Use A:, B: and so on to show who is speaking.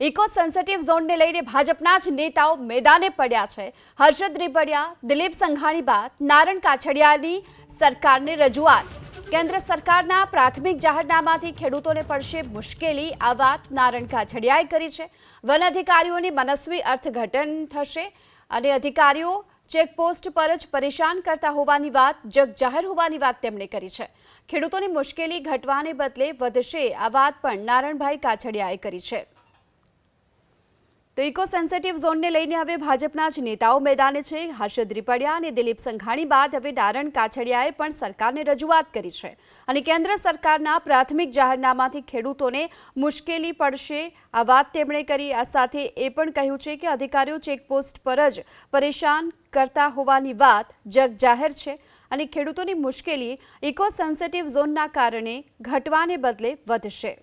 A: Eco sensitive ઝોનને લઈને ભાજપના જ નેતાઓ મેદાને પડ્યા છે. હર્ષદ રીપડિયા દિલીપ સંઘાણી બાદ નારણ કાછડિયાની સરકારને રજૂઆત. કેન્દ્ર સરકારના પ્રાથમિક જાહેરનામાથી ખેડૂતોને પડશે મુશ્કેલી, આ વાત નારણ કાછડિયાએ કરી છે. વન અધિકારીઓની મનસ્વી અર્થઘટન થશે અને અધિકારીઓ ચેકપોસ્ટ પર જ પરેશાન કરતા હોવાની વાત, જગ જાહેર હોવાની વાત તેમણે કરી છે. ખેડૂતોની મુશ્કેલી ઘટવાને બદલે વધશે, આ વાત પણ નારણભાઈ કાછડિયાએ કરી છે. તો ઇકો સેન્સિટિવ ઝોનને લઈને હવે ભાજપના જ નેતાઓ મેદાને છે. હર્ષદ રીપડિયા અને દિલીપ સંઘાણી બાદ હવે નારણ કાછડિયાએ પણ સરકારને રજૂઆત કરી છે અને કેન્દ્ર સરકારના પ્રાથમિક જાહેરનામાથી ખેડૂતોને મુશ્કેલી પડશે. આ વાત તેમણે કરી, આ સાથે એ પણ કહ્યું છે કે અધિકારીઓ ચેકપોસ્ટ પર જ પરેશાન કરતા હોવાની વાત જગ જાહેર છે અને ખેડૂતોની મુશ્કેલી ઇકો સેન્સિટિવ ઝોનના કારણે ઘટવાને બદલે વધશે.